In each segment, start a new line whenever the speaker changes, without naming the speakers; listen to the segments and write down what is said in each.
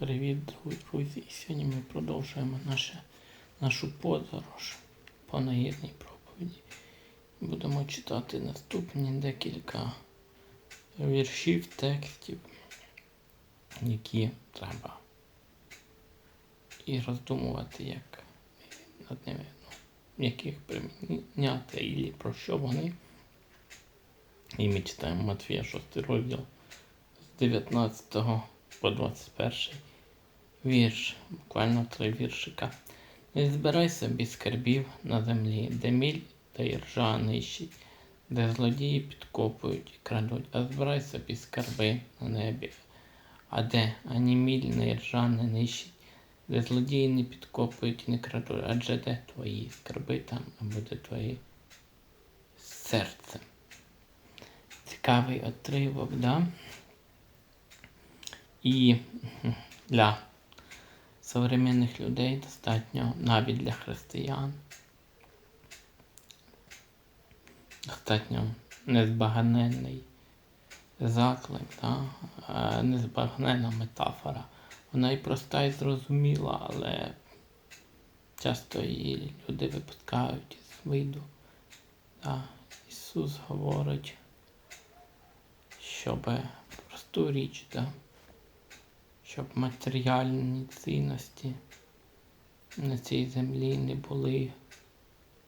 Привіт, друзі! Сьогодні ми продовжуємо наше, нашу подорож по наїдній проповіді. Будемо читати наступні декілька віршів, текстів, які треба. І роздумувати, як над ними, ну, яких приміняти і про що вони. І ми читаємо Матвія 6 розділ з 19 по 21 вірш, буквально три віршика. Не збирай собі скарбів на землі, де міль та іржа нищить, де злодії підкопують і крадуть, а збирай собі скарби на небі, а де ані міль, ні іржа не нищить, де злодії не підкопують і не крадуть, адже де твої скарби там, а буде твоє серце. Цікавий отривок, да? І для современних людей достатньо, навіть для християн, достатньо незбагненний заклик, да? незбагненна метафора. Вона і проста, і зрозуміла, але часто її люди випускають із виду. Да? Ісус говорить, щоб просту річ, да? Щоб матеріальні цінності на цій землі не були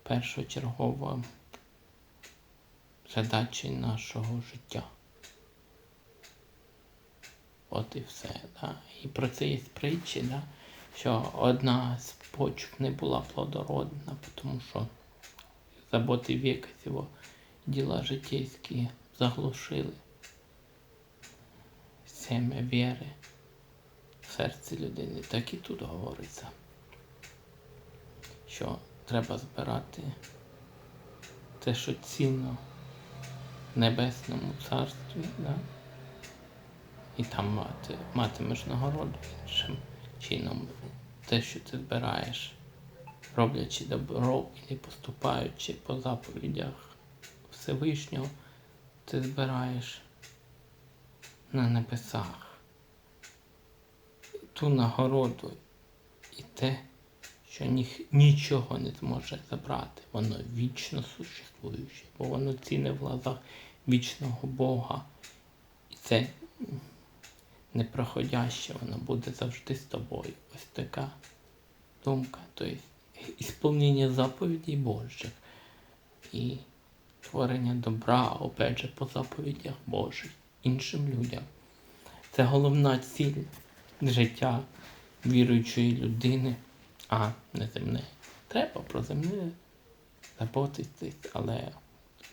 першочерговою задачею нашого життя. От і все. Да? І про це є притчі, да? що одна з почв не була плодородна, тому що заботи віка цього діла життєйські заглушили семя віри серці людини. Так і тут говориться, що треба збирати те, що цінно в небесному царстві, да? і там мати, матимеш нагороду іншим чином. Те, що ти збираєш, роблячи добро і поступаючи по заповідях Всевишнього, ти збираєш на небесах ту нагороду і те, що ніх, нічого не зможе забрати. Воно вічно существуюче, бо воно ціне в глазах вічного Бога. І це непроходяще, воно буде завжди з тобою. Ось така думка. Тобто ісполнення заповідей Божих і творення добра, опять же, по заповідях Божих іншим людям. Це головна ціль життя віруючої людини, а не земне. Треба про земне заботитись, але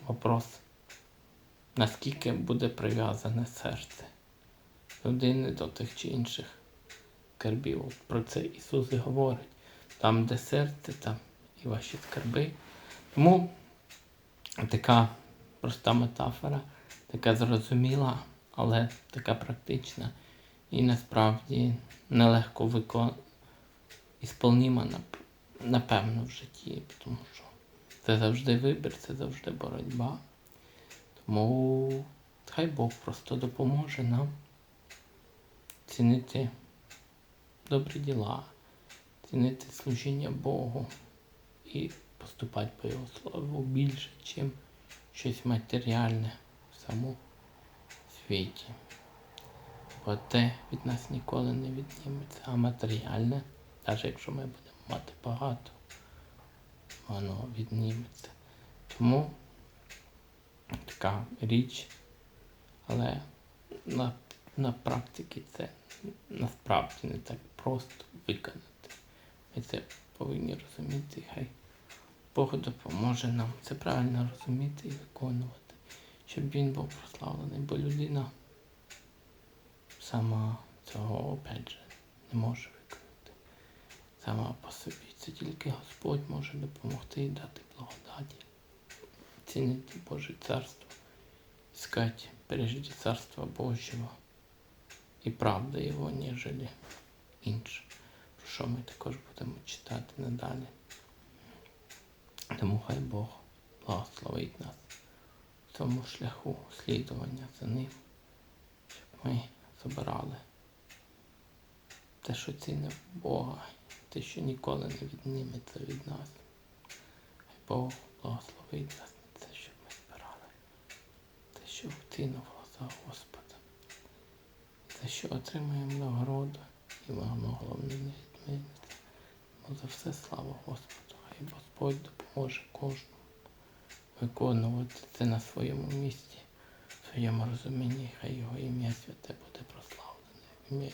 вопрос, наскільки буде прив'язане серце людини до тих чи інших скарбів. Про це Ісус говорить. Там, де серце, там і ваші скарби. Тому така проста метафора, така зрозуміла, але така практична і насправді нелегко викон... ісполніма, напевно, в житті, тому що це завжди вибір, це завжди боротьба. Тому хай Бог просто допоможе нам цінити добрі діла, цінити служіння Богу і поступати по Його слову більше, ніж щось матеріальне в самому світі. Бо те від нас ніколи не відніметься, а матеріальне, навіть якщо ми будемо мати багато, воно відніметься. Тому така річ, але на на практиці це насправді не так просто виконати. Ми це повинні розуміти, хай Бог допоможе нам це правильно розуміти і виконувати, щоб він був прославлений, бо людина сама цього опять же не може виконати. Сама по собі. Це тільки Господь може допомогти і дати благодаті, цінити Боже царство, іскати прежде царства Божого і правда Його, ніжели інше. Про що ми також будемо читати надалі. Тому хай Бог благословить нас в цьому шляху слідування за ним, щоб ми забирали те, що цінне в Бога, те, що ніколи не відніметься від нас. Хай Бог благословить нас на це, щоб ми збирали. Те, що в ціну в глаза Господа. За що отримаємо нагороду і воно головне не відміниться. Ну за все слава Господу. Хай Господь допоможе кожному виконувати це на своєму місці, своєму розумінні, хай його ім'я святе буде прославлене. Ім'я